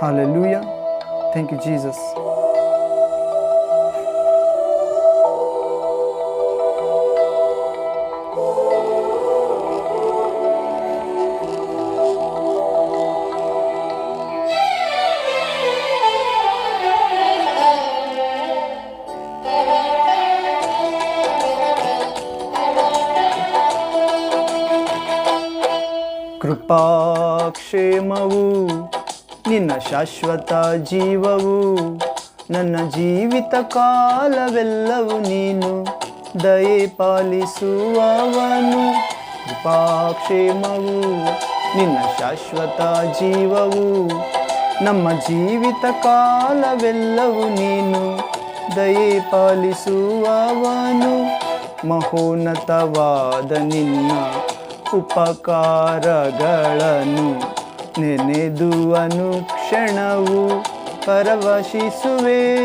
Hallelujah. Thank you, Jesus. ಕೃಪಾಕ್ಷೇಮವು ನಿನ್ನ ಶಾಶ್ವತ ಜೀವವು, ನನ್ನ ಜೀವಿತ ಕಾಲವೆಲ್ಲವೂ ನೀನು. ದಯೆ ಪಾಲಿಸುವವನು, ಕೃಪಾಕ್ಷೇಮವು, ನಿನ್ನ ಶಾಶ್ವತ ಜೀವವು. ನಮ್ಮ ಜೀವಿತ ಕಾಲವೆಲ್ಲವೂ ನೀನು. ದಯೆ ಪಾಲಿಸುವವನು, ಮಹೋನ್ನತವಾದ ನಿನ್ನ ಉಪಕಾರಗಳನ್ನು. ನೆನೆದು ಅನುಕ್ಷಣವು ಪರವಶಿಸುವೆ.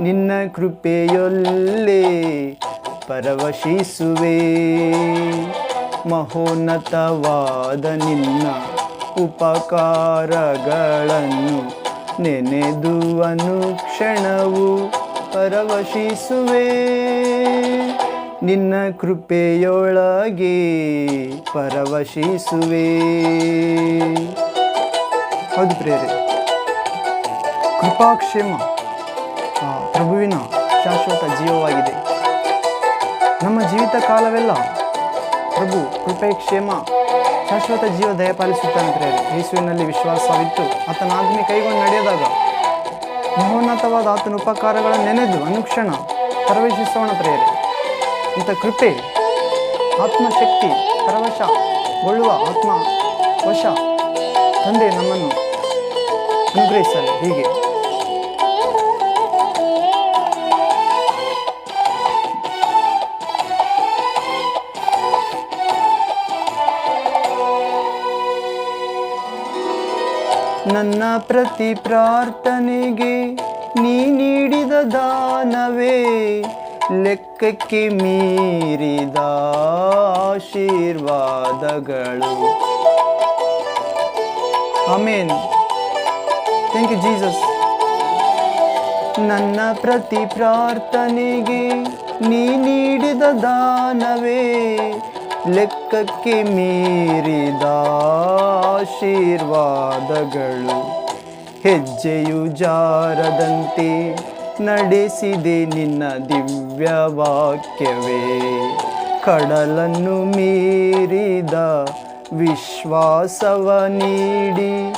ನಿನ್ನ ಕೃಪೆಯೊಲ್ಲೇ ಪರವಶಿಸುವೆ. ಮಹೋನ್ನತವಾದ ನಿನ್ನ ಉಪಕಾರಗಳನ್ನು ನೆನೆದು ಅನುಕ್ಷಣವು ಪರವಶಿಸುವೆ. ನಿನ್ನ ಕೃಪೆಯೊಳಗೆ ಪರವಶಿಸುವೆ. ಹೌದು ಪ್ರೇರೆ ಕೃಪಾಕ್ಷೇಮ ಪ್ರಭುವಿನ ಶಾಶ್ವತ ಜೀವವಾಗಿದೆ. ನಮ್ಮ ಜೀವಿತ ಕಾಲವೆಲ್ಲ ಪ್ರಭು ಕೃಪೆ ಕ್ಷೇಮ ಶಾಶ್ವತ ಜೀವ ದಯಪಾಲಿಸುತ್ತಾನೆ ಪ್ರೇರೆ ಯೇಸುವಿನಲ್ಲಿ ವಿಶ್ವಾಸವಿತ್ತು ಆತನ ಆಜ್ಞೆ ಕೈಗೊಂಡು ನಡೆಯದಾಗ ಮಹೋನ್ನತವಾದ ಆತನ ಉಪಕಾರಗಳ ನೆನೆದು ಅನುಕ್ಷಣ ಪ್ರವೇಶಿಸೋಣ ಪ್ರೇರೆ ಇಂಥ ಕೃಪೆ, ಆತ್ಮಶಕ್ತಿ ಪರವಶಗೊಳ್ಳುವ ಆತ್ಮ, ವಶ ತಂದೆ ನಮ್ಮನ್ನು ಅನುಗ್ರಹಿಸಲಿ. ಹೀಗೆ. ನನ್ನ ಪ್ರತಿ ಪ್ರಾರ್ಥನೆಗೆ ನೀ ನೀಡಿದ ದಾನವೇ ಲೆಕ್ಕಕ್ಕೆ ಮೀರಿದ ಆಶೀರ್ವಾದಗಳು. ಆಮೇನ್. ಥ್ಯಾಂಕ್ ಯು ಜೀಸಸ್ ನನ್ನ ಪ್ರತಿ ಪ್ರಾರ್ಥನೆಗೆ ನೀ ನೀಡಿದ ದಾನವೇ ಲೆಕ್ಕಕ್ಕೆ ಮೀರಿದ ಆಶೀರ್ವಾದಗಳು. ಹೆಜ್ಜೆಯು ಜಾರದಂತೆ ನಡೆಸಿದೆ ನಿನ್ನ ದಿವ್ಯ ವಾಕ್ಯವೇ ಕಡಲನ್ನು ಮೀರಿದ ವಿಶ್ವಾಸವ ನೀಡಿ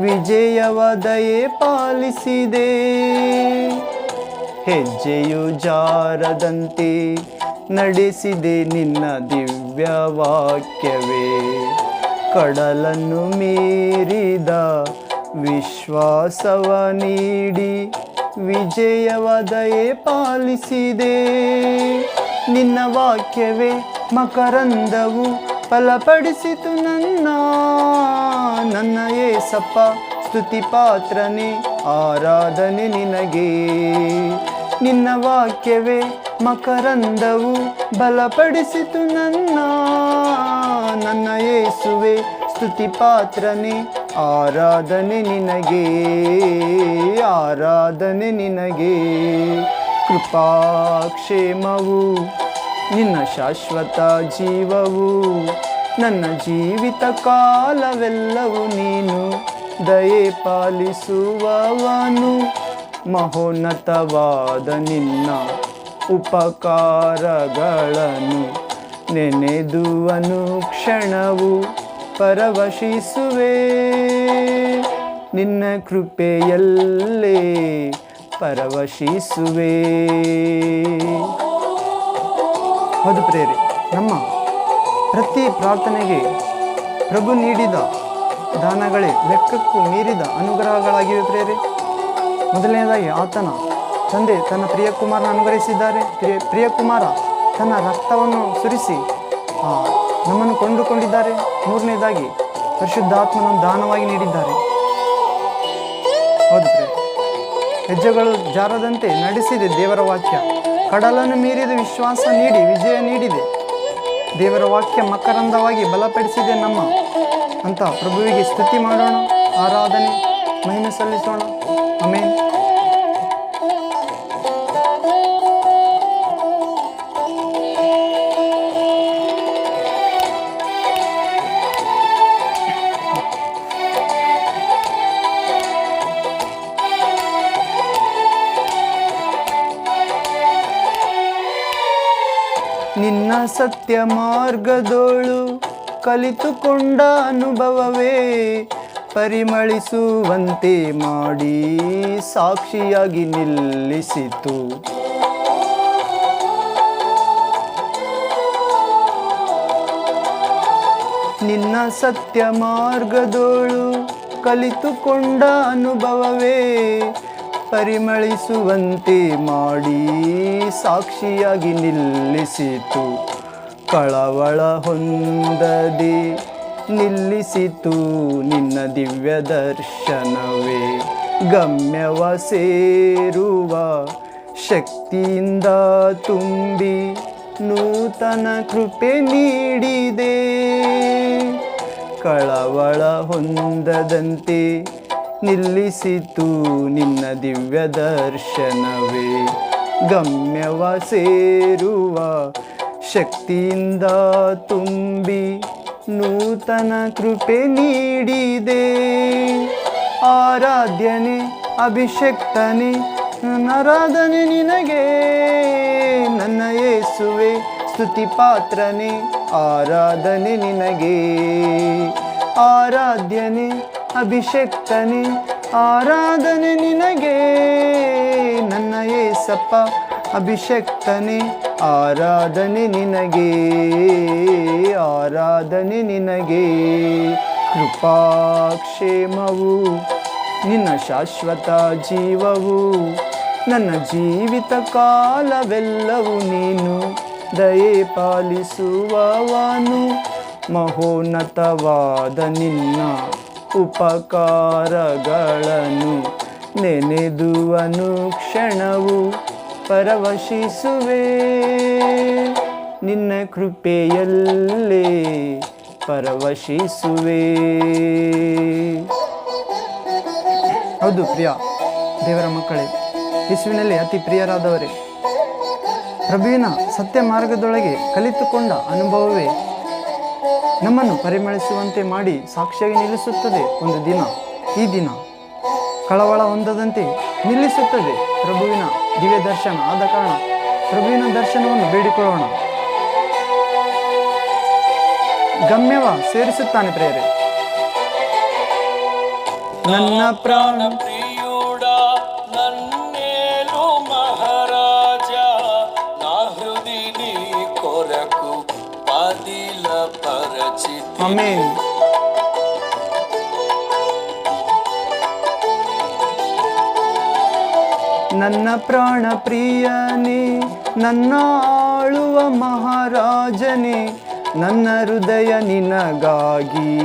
ವಿಜಯವ ದಯೆ ಪಾಲಿಸಿದೆ. ಹೆಜ್ಜೆಯು ಜಾರದಂತೆ ನಡೆಸಿದೆ ನಿನ್ನ ದಿವ್ಯ ವಾಕ್ಯವೇ ಕಡಲನ್ನು ಮೀರಿದ ವಿಶ್ವಾಸವ ನೀಡಿ ವಿಜಯವ ದಯೆ ಪಾಲಿಸಿದೆ. ನಿನ್ನ ವಾಕ್ಯವೇ ಮಕರಂದವು ಫಲಪಡಿಸಿತು ನನ್ನ. ನನ್ನ ಏಸಪ್ಪ ಸ್ತುತಿ ಪಾತ್ರನೇ ಆರಾಧನೆ ನಿನಗೆ. ನಿನ್ನ ವಾಕ್ಯವೇ ಮಕರಂದವು ಬಲಪಡಿಸಿತು ನನ್ನ. ನನ್ನ ಏಸುವೆ ಸ್ತುತಿ ಪಾತ್ರನೇ ಆರಾಧನೆ ನಿನಗೆ ಆರಾಧನೆ ನಿನಗೆ. ಕೃಪಾಕ್ಷೇಮವು ನಿನ್ನ ಶಾಶ್ವತ ಜೀವವು, ನನ್ನ ಜೀವಿತ ಕಾಲವೆಲ್ಲವೂ ನೀನು ದಯೆ ಪಾಲಿಸುವವನು. ಮಹೋನ್ನತವಾದ ನಿನ್ನ ಉಪಕಾರಗಳನ್ನು ನೆನೆದು ಅನುಕ್ಷಣವು ಪರವಶಿಸುವೆ. ನಿನ್ನ ಕೃಪೆಯಲ್ಲೇ ಪರವಶಿಸುವೆ. ಹೌದು ಪ್ರೇರಿ ನಮ್ಮ ಪ್ರತಿ ಪ್ರಾರ್ಥನೆಗೆ ಪ್ರಭು ನೀಡಿದ ದಾನಗಳೇ ಲೆಕ್ಕಕ್ಕೂ ಮೀರಿದ ಅನುಗ್ರಹಗಳಾಗಿವೆ ಪ್ರೇರೆ ಮೊದಲನೇದಾಗಿ ಆತನ ತಂದೆ ತನ್ನ ಪ್ರಿಯಕುಮಾರನ ಅನುಗ್ರಹಿಸಿದ್ದಾರೆ. ಪ್ರಿಯ, ಪ್ರಿಯಕುಮಾರ ತನ್ನ ರಕ್ತವನ್ನು ಸುರಿಸಿ ನಮ್ಮನ್ನು ಕೊಂಡುಕೊಂಡಿದ್ದಾರೆ. ಮೂರನೇದಾಗಿ, ಪರಿಶುದ್ಧಾತ್ಮನನ್ನು ದಾನವಾಗಿ ನೀಡಿದ್ದಾರೆ. ಹೌದು ಹೆಜ್ಜೆಗಳು ಜಾರದಂತೆ ನಡೆಸಿದೆ ದೇವರ ವಾಕ್ಯ. ಕಡಲನ್ನು ಮೀರಿದ ವಿಶ್ವಾಸ ನೀಡಿ ವಿಜಯ ನೀಡಿದೆ. ದೇವರ ವಾಕ್ಯ ಮಕರಂದವಾಗಿ ಬಲಪಡಿಸಿದೆ ನಮ್ಮ ಅಂತ ಪ್ರಭುವಿಗೆ ಸ್ತುತಿ ಮಾಡೋಣ, ಆರಾಧನೆ, ಮಹಿಮೆ ಸಲ್ಲಿಸೋಣ. ಆಮೇಲೆ ಸತ್ಯ ಮಾರ್ಗದೋಳು ಕಲಿತುಕೊಂಡ ಅನುಭವವೇ ಪರಿಮಳಿಸುವಂತೆ ಮಾಡಿ ಸಾಕ್ಷಿಯಾಗಿ ನಿಲ್ಲಿಸಿತು. ನಿನ್ನ ಸತ್ಯ ಮಾರ್ಗದೋಳು ಕಲಿತುಕೊಂಡ ಅನುಭವವೇ ಪರಿಮಳಿಸುವಂತೆ ಮಾಡಿ ಸಾಕ್ಷಿಯಾಗಿ ನಿಲ್ಲಿಸಿತು. ಕಳವಳ ಹೊಂದದೆ ನಿಲ್ಲಿಸಿತು ನಿನ್ನ ದಿವ್ಯ ದರ್ಶನವೇ. ಗಮ್ಯವ ಸೇರುವ ಶಕ್ತಿಯಿಂದ ತುಂಬಿ ನೂತನ ಕೃಪೆ ನೀಡಿದೆ. ಕಳವಳ ಹೊಂದದಂತೆ ನಿಲ್ಲಿಸಿತು ನಿನ್ನ ದಿವ್ಯ ದರ್ಶನವೇ. ಗಮ್ಯವ ಸೇರುವ ಶಕ್ತಿಯಿಂದ ತುಂಬಿ ನೂತನ ಕೃಪೆ ನೀಡಿದೆ. ಆರಾಧ್ಯನೆ, ಅಭಿಷಕ್ತನೆ, ನರಾಧನೆ ನಿನಗೆ. ನನ್ನ ಯೇಸುವೆ ಸ್ತುತಿ ಪಾತ್ರನೆ ಆರಾಧನೆ ನಿನಗೆ. ಆರಾಧ್ಯನೆ, ಅಭಿಷಕ್ತನೆ, ಆರಾಧನೆ ನಿನಗೆ. ನನ್ನ ಏಸಪ್ಪ ಅಭಿಷಕ್ತನೆ, ಆರಾಧನೆ ನಿನಗೆ ಆರಾಧನೆ ನಿನಗೆ. ಕೃಪಾಕ್ಷೇಮವು ನಿನ್ನ ಶಾಶ್ವತ ಜೀವವು, ನನ್ನ ಜೀವಿತ ಕಾಲವೆಲ್ಲವೂ ನೀನು ದಯೆ ಪಾಲಿಸುವವನು. ಮಹೋನ್ನತವಾದ ನಿನ್ನ ಉಪಕಾರಗಳನ್ನು ನೆನೆದು ಅನುಕ್ಷಣವು ಪರವಶಿಸುವೆ. ನಿನ್ನ ಕೃಪೆಯಲ್ಲೇ ಪರವಶಿಸುವೆ. ಹೌದು ಪ್ರಿಯ ದೇವರ ಮಕ್ಕಳೇ, ಯೇಸುವಿನಲ್ಲಿ ಅತಿ ಪ್ರಿಯರಾದವರೇ, ಪ್ರಭುವಿನ ಸತ್ಯ ಮಾರ್ಗದೊಳಗೆ ಕಲಿತುಕೊಂಡ ಅನುಭವವೇ ನಮ್ಮನ್ನು ಪರಿಮಳಿಸುವಂತೆ ಮಾಡಿ ಸಾಕ್ಷಿಯಾಗಿ ನಿಲ್ಲಿಸುತ್ತದೆ ಒಂದು ದಿನ, ಈ ದಿನ. ಕಳವಳ ಹೊಂದದಂತೆ ನಿಲ್ಲಿಸುತ್ತದೆ. ಪ್ರಭುವಿನ ದಿವ್ಯ ದರ್ಶನ ಆದ ಕಾರಣ ಪ್ರಭುವಿನ ದರ್ಶನವನ್ನು ಬೇಡಿಕೊಳ್ಳೋಣ. ಗಮ್ಯವ ಸೇರಿಸುತ್ತಾನೆ ಪ್ರೇರೆ ನನ್ನ ಪ್ರಾಣ Amém. ನನ್ನ ಪ್ರಾಣ ಪ್ರಿಯನೇ ನನ್ನ ಆಳುವ ಮಹಾರಾಜನೇ, ನನ್ನ ಹೃದಯ ನಿನಗಾಗಿ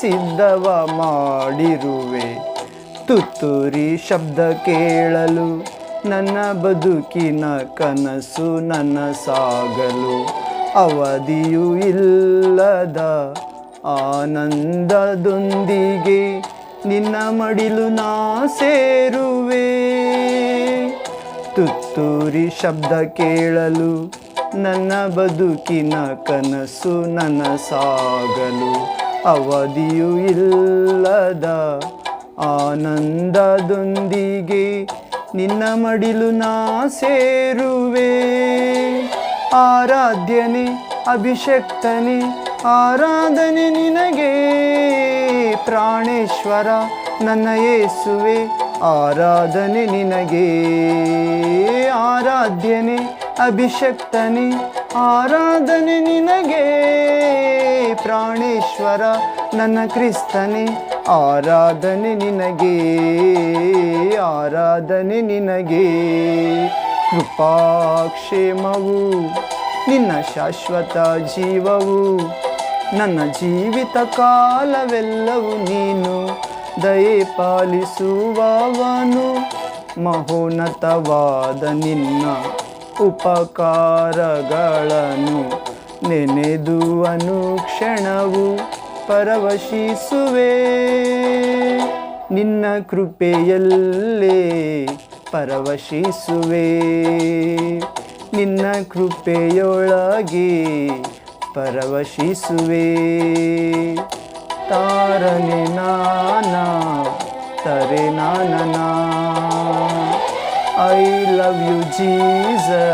ಸಿದ್ಧವ ಮಾಡಿರುವೆ. ತುತ್ತೂರಿ ಶಬ್ದ ಕೇಳಲು, ನನ್ನ ಬದುಕಿನ ಕನಸು ನನ್ನ ಸಾಗಲು, ಅವಧಿಯೂ ಇಲ್ಲದ ಆನಂದದೊಂದಿಗೆ ನಿನ್ನ ಮಡಿಲು ನಾ ಸೇರುವೆ ತುತ್ತೂರಿ ಶಬ್ದ ಕೇಳಲು, ನನ್ನ ಬದುಕಿನ ಕನಸು ನನ್ನ ಸಾಗಲು ಅವಧಿಯೂ ಇಲ್ಲದ ಆನಂದದೊಂದಿಗೆ ನಿನ್ನ ಮಡಿಲು ನಾ ಸೇರುವೆ. ಆರಾಧ್ಯನೆ, ಅಭಿಷಕ್ತನೆ, ಆರಾಧನೆ ನಿನಗೆ. ಪ್ರಾಣೇಶ್ವರ, ನನ್ನ ಯೇಸುವೆ ಆರಾಧನೆ ನಿನಗೆ, ಆರಾಧ್ಯನೆ, ಅಭಿಷಕ್ತನೆ, ಆರಾಧನೆ ನಿನಗೆ. ಪ್ರಾಣೇಶ್ವರ, ನನ್ನ ಕ್ರಿಸ್ತನೆ, ಆರಾಧನೆ ನಿನಗೆ ಆರಾಧನೆ ನಿನಗೆ. ಕೃಪಾಕ್ಷೇಮವು ನಿನ್ನ ಶಾಶ್ವತ ಜೀವವು, ನನ್ನ ಜೀವಿತ ಕಾಲವೆಲ್ಲವೂ ನೀನು ದಯೆ ಪಾಲಿಸುವವನು ಮಹೋನ್ನತವಾದ ನಿನ್ನ ಉಪಕಾರಗಳನ್ನು ನೆನೆದು ಅನುಕ್ಷಣವು ಪರವಶಿಸುವೆ. ನಿನ್ನ ಕೃಪೆಯಲ್ಲೇ ಪರವಶಿಸುವೆ. ನಿನ್ನ ಕೃಪೆಯೊಳಗೆ ಪರವಶಿಸುವೆ. तारा तरे नाना नना लव् यू जीज़ो